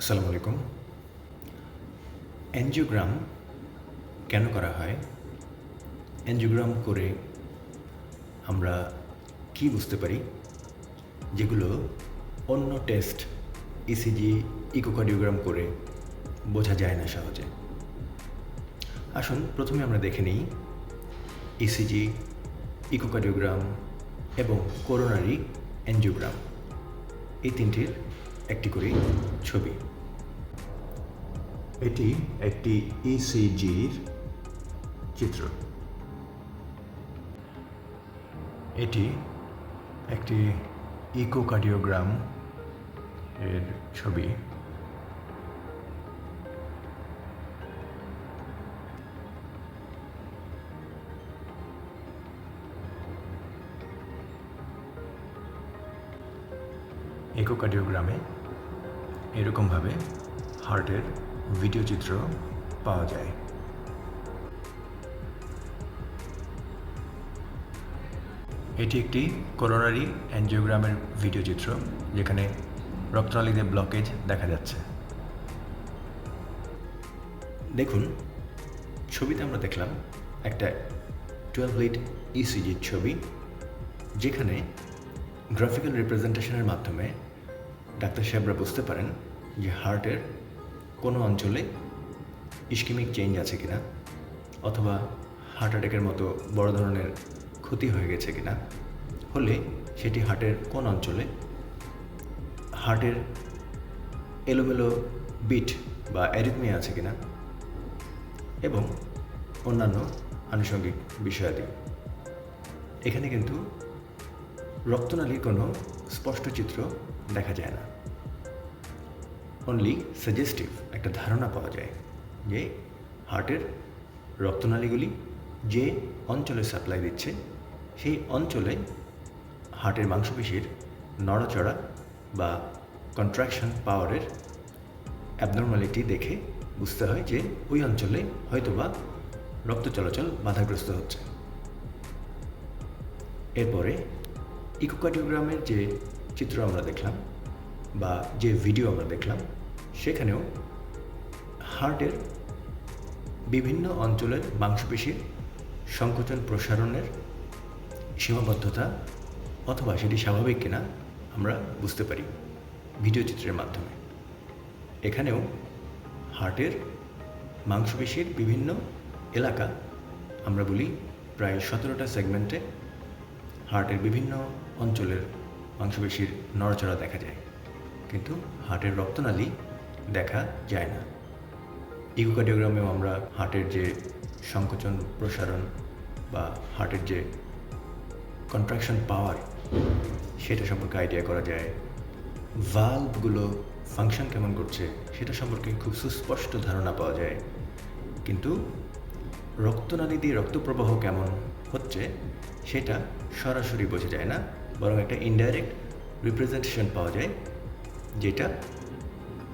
আসসালামু আলাইকুম। অ্যানজিওগ্রাম কেন করা হয়? অ্যানজিওগ্রাম করে আমরা কি বুঝতে পারি? যেগুলো অন্য টেস্ট ইসিজি ইকোকার্ডিওগ্রাম করে বোঝা যায় না সহজে। আসুন, প্রথমে আমরা দেখে নিই ইসিজি ইকোকার্ডিওগ্রাম এবং করোনারি অ্যানজিওগ্রাম এই তিনটির একটি করে ছবি। এটি একটি ইসিজির চিত্র। এটি একটি ইকোকার্ডিওগ্রাম এর ছবি। ইকোকার্ডিওগ্রামে এরকমভাবে হার্টের ভিডিও চিত্র পাওয়া যায়। এটি একটি করোনারি অ্যানজিওগ্রামের ভিডিও চিত্র, যেখানে রক্তনালীতে ব্লকেজ দেখা যাচ্ছে। দেখুন, ছবিতে আমরা দেখলাম একটা টুয়েলভ লিড ইসিজির ছবি, যেখানে গ্রাফিক্যাল রিপ্রেজেন্টেশনের মাধ্যমে ডাক্তার সাহেবরা বুঝতে পারেন যে হার্টের কোনো অঞ্চলে ইস্কিমিক চেঞ্জ আছে কিনা, অথবা হার্ট অ্যাটাকের মতো বড় ধরনের ক্ষতি হয়ে গেছে কিনা। হলে সেটি হার্টের কোন অঞ্চলে? হার্টের এলোমেলো বিট বা অ্যারিথমিয়া আছে কিনা? এবং অন্যান্য আনুষঙ্গিক বিষয়াদি। এখানে কিন্তু রক্তনালীর কোনো স্পষ্ট চিত্র দেখা যায় না। অনলি সাজেস্টিভ একটা ধারণা পাওয়া যায় যে হার্টের রক্তনালীগুলি যে অঞ্চলে সাপ্লাই দিচ্ছে, সেই অঞ্চলে হার্টের মাংসপেশির নড়াচড়া বা কন্ট্রাকশন পাওয়ারের অ্যাবনর্মালিটি দেখে বুঝতে হয় যে ওই অঞ্চলে হয়তোবা রক্ত চলাচল বাধাগ্রস্ত হচ্ছে। এরপরে ইকোকার্ডিওগ্রামের যে চিত্র আমরা দেখলাম বা যে ভিডিও আমরা দেখলাম, সেখানেও হার্টের বিভিন্ন অঞ্চলের মাংসপেশির সংকোচন প্রসারণের সীমাবদ্ধতা অথবা সেটি স্বাভাবিক কিনা আমরা বুঝতে পারি ভিডিও চিত্রের মাধ্যমে। এখানেও হার্টের মাংসপেশির বিভিন্ন এলাকা আমরা বলি প্রায় সতেরোটা সেগমেন্টে হার্টের বিভিন্ন অঞ্চলের মাংসপেশির নড়চড়া দেখা যায়। কিন্তু হার্টের রক্তনালী দেখা যায় না। ইকোকার্ডিওগ্রামেও আমরা হার্টের যে সংকোচন, প্রসারণ বা হার্টের যে কন্ট্রাকশন পাওয়ার, সেটা সম্পর্কে আইডিয়া করা যায়। ভাল্বগুলো ফাংশন কেমন করছে, সেটা সম্পর্কে খুব সুস্পষ্ট ধারণা পাওয়া যায়। কিন্তু রক্তনালী দিয়ে রক্তপ্রবাহ কেমন হচ্ছে, সেটা সরাসরি বোঝা যায় না, বরং একটা ইনডাইরেক্ট রিপ্রেজেন্টেশন পাওয়া যায়, যেটা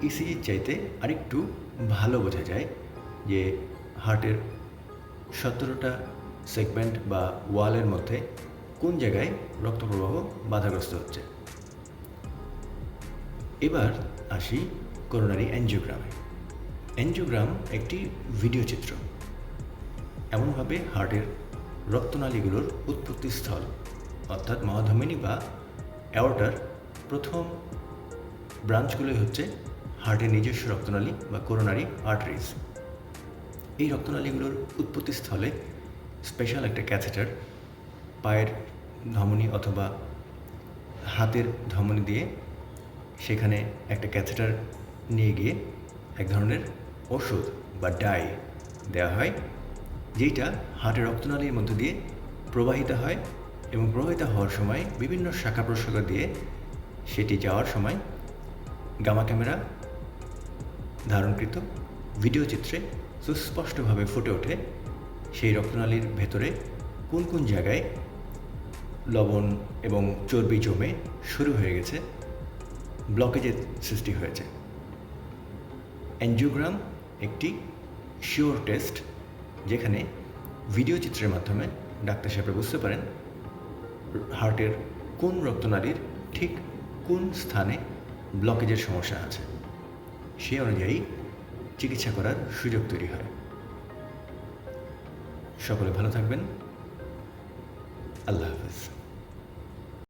ইসিজির চাইতে আরেকটু ভালো বোঝা যায় যে হার্টের সতেরোটা সেগমেন্ট বা ওয়ালের মধ্যে কোন জায়গায় রক্তপ্রবাহ বাধাগ্রস্ত হচ্ছে। এবার আসি করোনারি অ্যানজিওগ্রামে অ্যানজিওগ্রাম একটি ভিডিও চিত্র। এমনভাবে হার্টের রক্তনালীগুলোর উৎপত্তিস্থল অর্থাৎ মহাধমিনী বা অ্যাওর্টার প্রথম ব্রাঞ্চগুলোই হচ্ছে হার্টের নিজস্ব রক্তনালী বা করোনারি আর্টারিজ। এই রক্তনালীগুলোর উৎপত্তিস্থলে স্পেশাল একটা ক্যাথেটার, পায়ের ধমনী অথবা হাতের ধমনী দিয়ে সেখানে একটা ক্যাথেটার নিয়ে গিয়ে এক ধরনের ওষুধ বা ডাই দেওয়া হয়। যেইটা হার্টের রক্তনালীর মধ্য দিয়ে প্রবাহিত হয় এবং প্রবাহিত হওয়ার সময় বিভিন্ন শাখা প্রশাখা দিয়ে সেটি যাওয়ার সময় গামা ক্যামেরা ধারণকৃত ভিডিও চিত্রে সুস্পষ্টভাবে ফুটে ওঠে সেই রক্তনালীর ভেতরে কোন কোন জায়গায় লবণ এবং চর্বি জমে শুরু হয়ে গেছে ব্লকেজের সৃষ্টি হয়েছে। অ্যানজিওগ্রাম একটি শিওর টেস্ট যেখানে ভিডিও চিত্রের মাধ্যমে ডাক্তার সাহেবরা বুঝতে পারেন হার্টের কোন রক্তনালীর ঠিক কোন স্থানে ব্লকেজের সমস্যা আছে। সেই অনুযায়ী চিকিৎসা করার সুযোগ তৈরি হয়। সকলে ভালো থাকবেন। আল্লাহ হাফেজ।